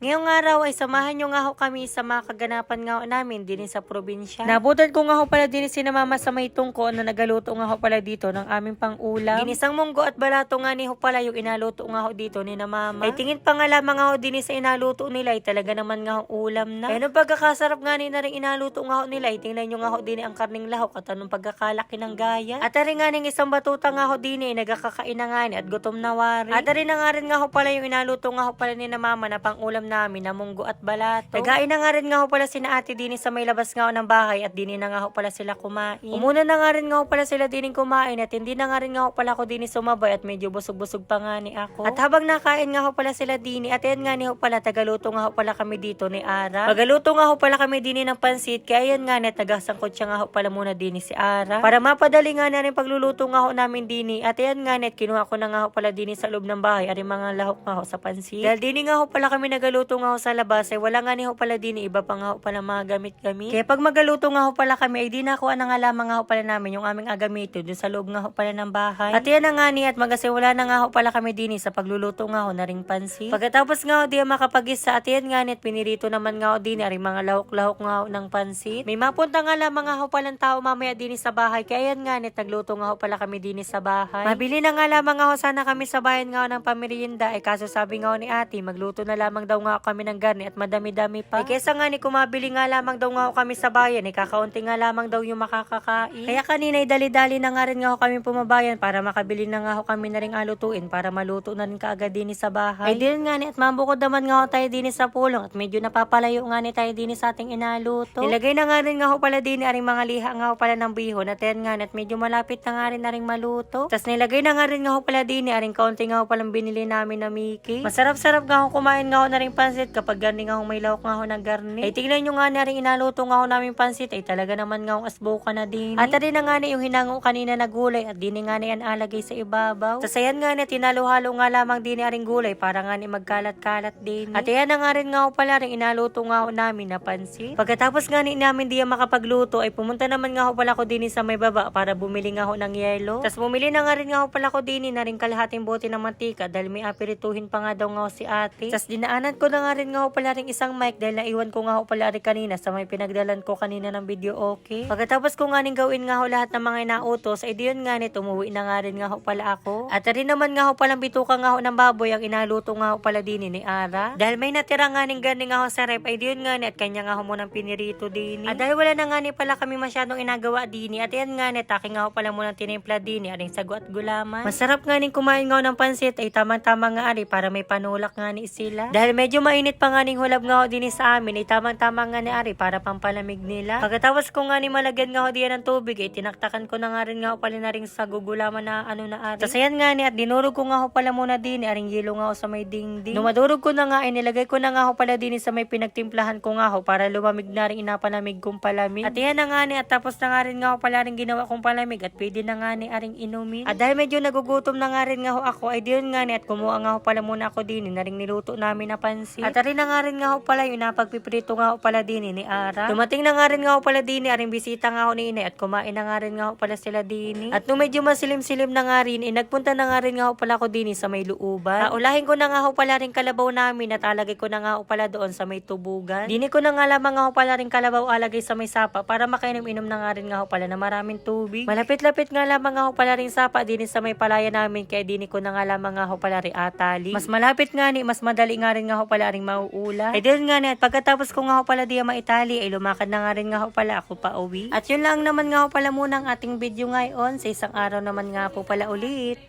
Ngayong araw ay samahan nyo nga ho kami sa mga kaganapan nga ho namin din sa probinsya. Nabutan ko nga ho pala din si na mama sa may tungko na nagaluto nga ho pala dito ng aming pang-ulam. Ginisang munggo at balato nga ni ho pala yung inaluto nga ho dito ni na mama. Ay tingin pa nga lamang nga ho din sa inaluto nila ay talaga naman nga ho ulam na. Ay anong pagkakasarap nga ni na rin inaluto nga ho nila ay tingnan nyo nga ho din ang karning lahok at anong pagkakalaki ng gaya. At ari nga ning isang batuta nga ho din ay nagkakakain na nga ni at gutom na wari. At ari na nga rin nga ho pala yung inaluto nga ho pala ni na mama na pang-ulam namin na munggo at balato. Nagain na nga rin nga ho pala sina ate din sa may labas nga ng bahay at dini na nga ho pala sila kumain. Umuna na nga rin nga ho pala sila din kumain at hindi na nga rin nga ho pala ako din sumabay at medyo busog-busog pa nga ni ako. At habang nakain nga ho pala sila dini at yan nga ni ho pala tagaluto nga ho pala kami dito ni Ara. Magaluto nga ho pala kami dini ng pansit kaya yan nga net nagasangkot siya nga ho pala muna dini si Ara. Para mapadali nga na rin pagluluto nga ho namin dini at yan nga net kinuha ko na nga ho pala dini sa loob ng bahay ari mga lahok nga ho sa pansit. Dahil dini nga ho pala kami nagaluto nga ho sa labas ay wala nga ni ho pala dini iba pa nga ho pala mga gamit-gamit. Kaya pag magaluto nga ho pala kami ay di na ko na nga lamang nga ho pala namin yung aming agamito dun sa loob nga ho pala ng bahay. At yan na nga ni at magasi wala na nga ho pala kami dini sa pagluluto nga ho na ring pansit. Pagkatapos nga ho di makapagisa at yan nga ni at pinirito naman nga ho dini ari mga lahok-lahok nga ho ng pansit. May mapunta nga lamang nga ho palang tao mamaya dini sa bahay kaya yan nga ni at nagluto nga ho pala kami dini sa bahay. Mabili na nga lamang nga ho sana kami sa bayan nga ho ng pamerienda ay kaso sabi nga ho ni ate magluto na lamang daw nga ho kami ng garni at madami-dami pa. Eh kesa nga ni kumabili nga lamang daw nga kami sa bayan eh kakaunti nga lamang daw yung makakakain. Kaya kanina ay dali-dali na nga rin nga kami pumabayan para makabili na nga kami na rin alutuin para maluto na rin kaagad din sa bahay. Ay din nga ni at mambukod naman nga tayo din sa pulong at medyo napapalayo nga ni tayo din sa ating inaluto. Nilagay na nga rin nga pala din aring mga liha nga pala ng bihon at yan nga at medyo malapit na nga rin aring maluto. Tapos nilagay na nga rin nga pala din aring kaunti nga palang binili namin na Mickey. Masarap-sarap nga kumain nga na rin pansit kapag gani nga may lawak nga ho ng garni. Ay tingnan nyo nga na rin inaluto nga ho namin pansit ay talaga naman nga ho asbuka na din. At rin na nga ni yung hinango kanina na gulay at din nga ni yan alagay sa ibabaw. Sa sayan nga ni tinalo-halo nga lamang din ni aring gulay para nga ni magkalat-kalat din. At yan na nga rin nga ho pala rin inaluto nga ho namin na pansit. Pagkatapos nga ni namin di makapagluto ay pumunta naman nga ho pala ko din sa may baba para bumili nga ho ng yelo. Tapos bumili na nga rin nga ho pala ko din na rin kalahating bote ng mantika dahil may apirituhin pa nga daw nga ho si ate. Tapos dinaanan ko na nga rin nga ho pala rin isang mic dahil naiwan ko nga ho pala rin kanina sa may pinagdalan ko kanina ng video okay. Pagkatapos ko nga rin gawin nga ho lahat ng mga inautos ay diyon nga ni tumuwi na nga rin nga ho pala ako. At rin naman nga ho palang bituka nga ho ng baboy ang inaluto nga ho pala din ni Ara. Dahil may natira nga ning gani nga ho sa rep ay diyon nga ni at kanya nga ho munang pinirito din. At dahil wala na nga ni pala kami masyadong inagawa din at yan nga ni taki nga ho pala munang tinimpla din aring sago at gulaman. Masarap nga ning kumain nga ho ng pansit ay tamang-tama nga ari para may panulak nga ni sila. Dahil medyo mainit pa nga ning hulab nga ho din sa amin ay tamang-tama nga ni ari para pampalamig nila. Pagkatapos ko nga ni malagyan nga ho diyan ng tubig ay tinaktakan ko na nga rin nga ho pala na rin sa gugulaman na ano na ari. Tapos ayan nga ni at dinurog ko nga ho pala muna din aring yelo nga ho sa may dingding. Nung ko na nga ay nilagay ko na nga ho pala din sa may pinagtimplahan ko nga ho para lumamig na rin inapanamig kong palamig. At yan na nga ni at tapos na nga rin nga ho pala rin ginawa kong palamig at pwede na nga ni aring inumin. At dahil medyo nagugutom na nga rin nga ho ako ay diyon nga ni at kumuha nga ho pala muna ako din na rin niluto namin na pansit. At rin na nga rin nga ho pala yung napagpiprito nga ho pala din ni Ara. Dumating na nga rin nga ho pala din aring bisita nga ho ni inay at kumain na nga rin nga ho pala sila din. At nung medyo masilim-silim na nga rin, eh, nagpunta na nga rin nga ho pala ko din sa may luuban. Ulahin ko na nga ho pala rin kalabaw namin at alagay ko na nga ho pala doon sa may tubugan. Dini ko na nga lamang nga ho pala rin kalabaw alagay sa may sapa para makainom-inom na nga rin nga ho pala na maraming tubig. Malapit-lapit nga lamang nga ho pala rin sapa din sa may palaya namin kaya dini ko na nga lamang nga ho pala rin atali. Mas malapit nga ni, mas madali nga rin nga ho pala rin mauula. Ay din nga ni, at pagkatapos ko nga ho pala di maitali ay lumakad na nga rin nga ho pala ako pa uwi. At yun lang naman nga ho pala muna ang ating video ngayon sa isang araw naman nga po pala ulit.